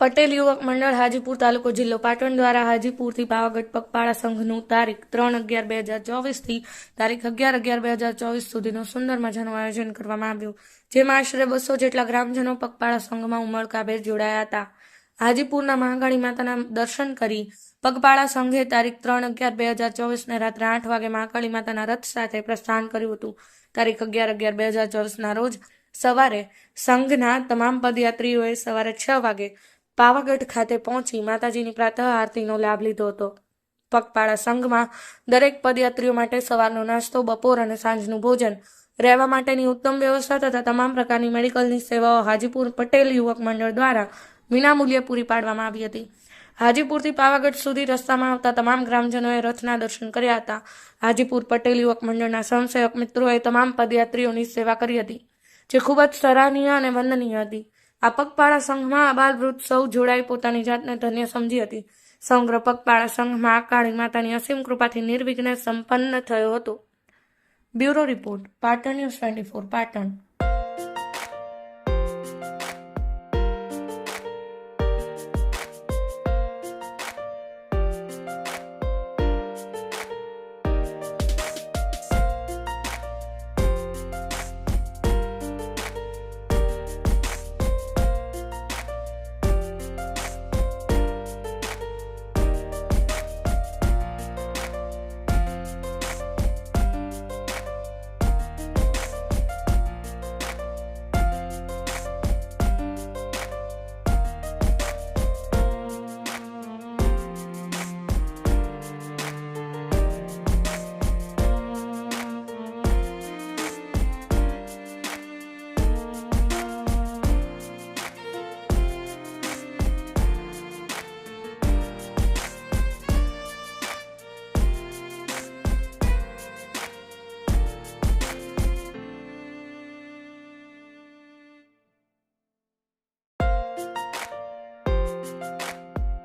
પટેલ યુવક મંડળ હાજીપુર તાલુકો જિલ્લો પાટણ દ્વારા હાજીપુરથી પાવાગઢ પગપાળા સંઘનું તારીખ ત્રણ અગિયાર બે હજાર ચોવીસથી તારીખ અગિયાર અગિયાર બે હજાર ચોવીસ સુધીનું સુંદર મજાનું આયોજન કરવામાં આવ્યું, જેમાં આશરે બસો જેટલા ગ્રામજનો પગપાળા સંઘમાં ઉમળકાભેર જોડાયા હતા. હાજીપુરના મહાકાળી માતાના દર્શન કરી પગપાળા સંઘે તારીખ ત્રણ અગિયાર બે હજાર ચોવીસને રાત્રે આઠ વાગે મહાકાળી માતાના રથ સાથે પ્રસ્થાન કર્યું હતું. તારીખ અગિયાર અગિયાર બે હજાર ચોવીસના રોજ સવારે સંઘના તમામ પદયાત્રીઓએ સવારે છ વાગે પાવાગઢ ખાતે પહોંચી માતાજીની પ્રાતઃ આરતીનો લાભ લીધો હતો. પગપાળા સંઘમાં દરેક પદયાત્રીઓ માટે સવારનો નાસ્તો, બપોર અને સાંજનું ભોજન રહેવા માટેની ઉત્તમ વ્યવસ્થા તથા તમામ પ્રકારની મેડિકલની સેવાઓ હાજીપુર પટેલ યુવક મંડળ દ્વારા વિનામૂલ્યે પૂરી પાડવામાં આવી હતી. હાજીપુરથી પાવાગઢ સુધી રસ્તામાં આવતા તમામ ગ્રામજનોએ રથના દર્શન કર્યા હતા. હાજીપુર પટેલ યુવક મંડળના સ્વયંસેવક મિત્રોએ તમામ પદયાત્રીઓની સેવા કરી હતી, જે ખૂબ જ સરાહનીય અને વંદનીય હતી. આ પગપાળા સંઘમાં અબાલવૃદ્ધ સૌ જોડાઈ પોતાની જાતને ધન્ય સમજી હતી. સમગ્ર પગપાળા સંઘમાં કાળી માતાની અસીમ કૃપાથી નિર્વિઘ્ને સંપન્ન થયો હતો. Bureau report, Patan news twenty four, Patan.